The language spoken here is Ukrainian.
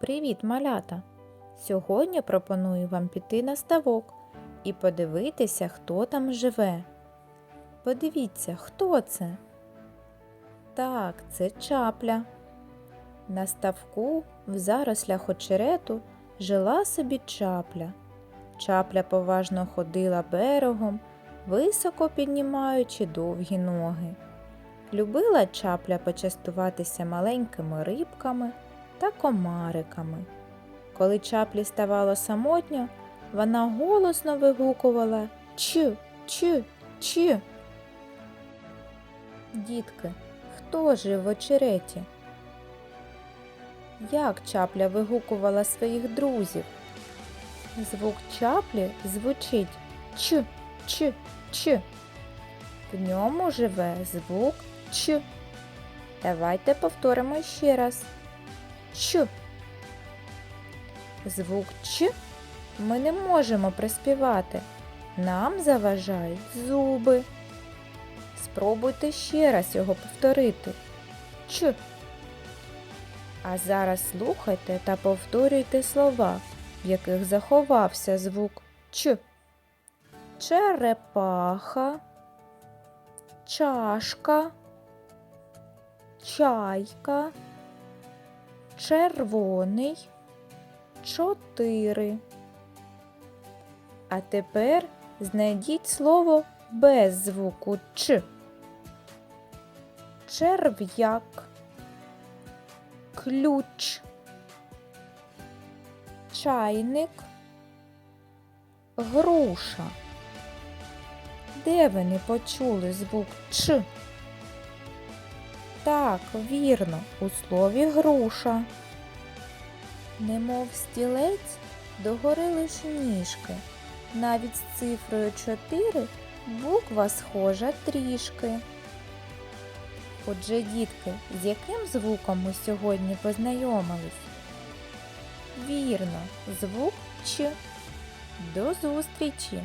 Привіт, малята! Сьогодні пропоную вам піти на ставок і подивитися, хто там живе. Подивіться, хто це? Так, це чапля. На ставку в зарослях очерету жила собі чапля. Чапля поважно ходила берегом, високо піднімаючи довгі ноги. Любила чапля почастуватися маленькими рибками та комариками. Коли чаплі ставало самотньо, вона голосно вигукувала Чу, чу, чу. Дітки, хто жив в очереті? Як чапля вигукувала своїх друзів? Звук чаплі звучить Чу, чу, чу. В ньому живе звук Ч. Давайте повторимо ще раз. Ч. Звук Ч ми не можемо приспівати. Нам заважають зуби. Спробуйте ще раз його повторити. Ч. А зараз слухайте та повторюйте слова, в яких заховався звук Ч. Черепаха, чашка, чайка, червоний, чотири. А тепер знайдіть слово без звуку Ч. Черв'як, ключ, чайник, груша. Де ви не почули звук Ч? Так, вірно, у слові груша. Немов стілець, догори лише ніжки. Навіть з цифрою 4 буква схожа трішки. Отже, дітки, з яким звуком ми сьогодні познайомились? Вірно, звук Ч. До зустрічі!